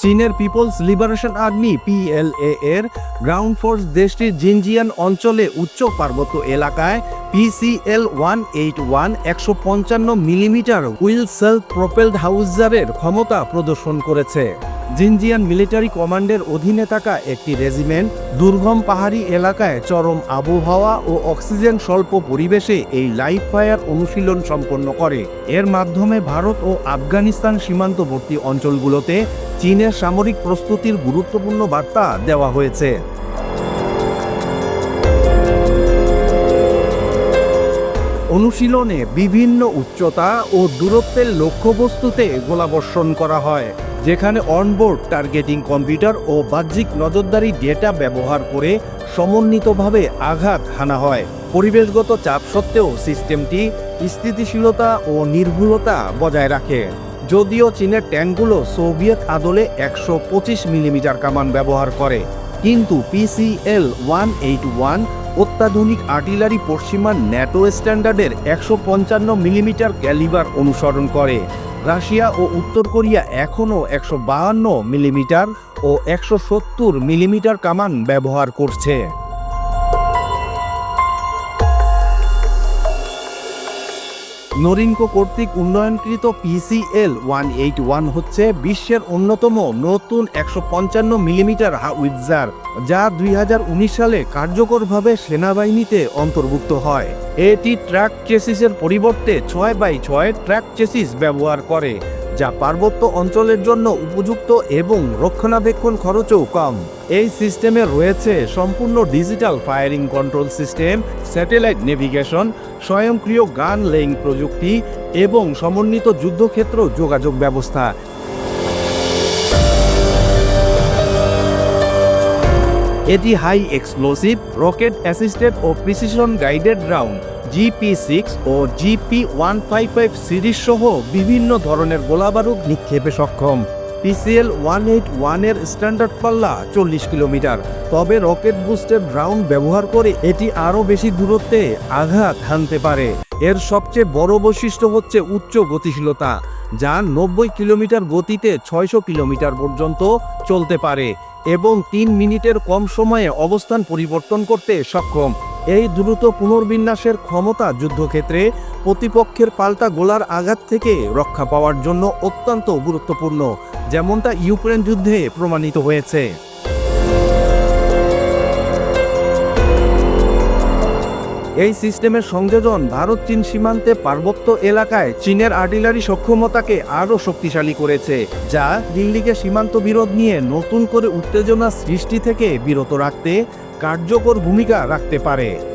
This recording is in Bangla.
চীনের পিপলস লিবারেশন আর্মি পিএলএ এর গ্রাউন্ড ফোর্স দেশটির জিনজিয়ান অঞ্চলে উচ্চ পার্বত্য এলাকায় পিসিএল ওয়ান এইট ওয়ান একশো পঞ্চান্ন মিলিমিটার উইল সেল প্রোপেলড হাউজারের ক্ষমতা প্রদর্শন করেছে। জিনজিয়ান মিলিটারি কমান্ডের অধীনে থাকা একটি রেজিমেন্ট, দুর্গম পাহাড়ি এলাকায় চরম আবহাওয়া ও অক্সিজেন স্বল্প পরিবেশে এই লাইফ ফায়ার অনুশীলন সম্পন্ন করে। এর মাধ্যমে ভারত ও আফগানিস্তান সীমান্তবর্তী অঞ্চলগুলোতে চীনের সামরিক প্রস্তুতির গুরুত্বপূর্ণ বার্তা দেওয়া হয়েছে। অনুশীলনে বিভিন্ন উচ্চতা ও দূরত্বের লক্ষ্যবস্তুতে গোলাবর্ষণ করা হয়, যেখানে অনবোর্ড টার্গেটিং কম্পিউটার ও বাহ্যিক নজরদারি ডেটা ব্যবহার করে সমন্বিতভাবে আঘাত হানা হয়। পরিবেশগত চাপ সত্ত্বেও সিস্টেমটি স্থিতিশীলতা ও নির্ভুলতা বজায় রাখে। যদিও চীনের ট্যাঙ্কগুলো সোভিয়েত আদলে একশো পঁচিশ মিলিমিটার কামান ব্যবহার করে। কিন্তু পিসিএল ওয়ান এইট ওয়ান অত্যাধুনিক আর্টিলারি পশ্চিমা ন্যাটো স্ট্যান্ডার্ডের একশো পঞ্চান্ন মিলিমিটার ক্যালিবার অনুসরণ করে। রাশিয়া ও উত্তর কোরিয়া এখনও একশো বাহান্ন মিলিমিটার ও একশো সত্তর মিলিমিটার কামান ব্যবহার করছে। নরিনকো কর্তৃক উন্নয়নকৃত পিসিএল ওয়ান এইট ওয়ান হচ্ছে বিশ্বের অন্যতম নতুন একশো পঞ্চান্ন মিলিমিটার হাউইজার যা দুই হাজার উনিশ সালে কার্যকরভাবে সেনাবাহিনীতে অন্তর্ভুক্ত হয়। এটি ট্র্যাক চেসিসের পরিবর্তে ছয় বাই ছয় ট্র্যাক চেসিস ব্যবহার করে। যা পার্বত্য অঞ্চলের জন্য উপযুক্ত এবং রক্ষণাবেক্ষণ খরচও কম। এই সিস্টেমে রয়েছে সম্পূর্ণ digital firing control system, satellite navigation, স্বয়ংক্রিয় গান লেইং প্রযুক্তি এবং সমন্বিত যুদ্ধক্ষেত্র যোগাযোগ ব্যবস্থা। এটি হাই এক্সপ্লোসিভ, রকেট অ্যাসিস্টেড ও precision guided round GP six ও GP one five five series সহ বিভিন্ন ধরনের গোলাবারুদ নিক্ষেপে সক্ষম। পিসিএল ওয়ান এইট ওয়ানের স্ট্যান্ডার্ড পাল্লা চল্লিশ কিলোমিটার। তবে রকেট বুস্টের রাউন্ড ব্যবহার করে এটি আরও বেশি দূরত্বে আঘাত হানতে পারে। এর সবচেয়ে বড় বৈশিষ্ট্য হচ্ছে উচ্চ গতিশীলতা, যা নব্বই কিলোমিটার গতিতে ছয়শো কিলোমিটার পর্যন্ত চলতে পারে এবং তিন মিনিটের কম সময়ে অবস্থান পরিবর্তন করতে সক্ষম। এই দ্রুত পুনর্বিন্যাসের ক্ষমতা যুদ্ধক্ষেত্রে প্রতিপক্ষের পাল্টা গোলার আঘাত থেকে রক্ষা পাওয়ার জন্য অত্যন্ত গুরুত্বপূর্ণ, যেমনটা ইউক্রেন যুদ্ধে প্রমাণিত হয়েছে। এই সিস্টেমের সংযোজন ভারত চীন সীমান্তে পার্বত্য এলাকায় চীনের আর্টিলারি সক্ষমতাকে আরও শক্তিশালী করেছে, যা দিল্লিকে সীমান্ত বিরোধ নিয়ে নতুন করে উত্তেজনা সৃষ্টি থেকে বিরত রাখতে কার্যকর ভূমিকা রাখতে পারে।